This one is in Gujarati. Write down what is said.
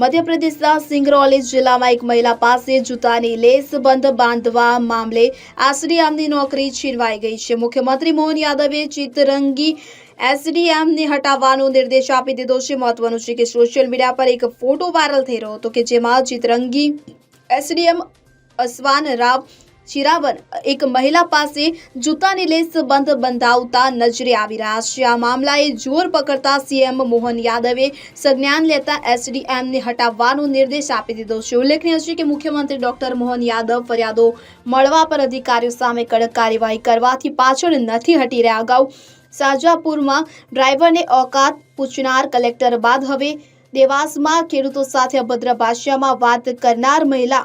મધ્યપ્રદેશના સિંગરૌલી જિલ્લામાં એક મહિલા પાસે જૂતાની લેસ બંધ બાંધવા મામલે આસડીએમની નોકરી છીનવાઈ ગઈ છે. મુખ્યમંત્રી મોહન યાદવે ચિતરંગી એસડીએમને હટાવવાનો નિર્દેશ આપી દીધો છે. મહત્વનું છે કે સોશિયલ મીડિયા પર એક ફોટો વાયરલ થઈ રહ્યો હતો કે જેમાં ચિતરંગી એસડીએમ અસવાન રાવ ચિરાવન એક મહિલા પાસે જૂતાની લેસ બંધ બંધાવતા નજરે આવી રહ્યા છે. આ મામલાએ જોર પકડતા સીએમ મોહન યાદવે સંજ્ઞાન લેતા એસડીએમને હટાવવાનો નિર્દેશ આપી દીધો છે. ઉલ્લેખનીય છે કે મુખ્યમંત્રી ડોક્ટર મોહન યાદવ ફરિયાદો મળવા પર અધિકારીઓ સામે કડક કાર્યવાહી કરવાથી પાછળ નથી હટી રહ્યા. અગાઉ શાહજહાપુરમાં ડ્રાઈવરને ઓકાત પૂછનાર કલેક્ટર બાદ હવે દેવાસમાં ખેડૂતો સાથે અભદ્ર ભાષામાં વાત કરનાર મહિલા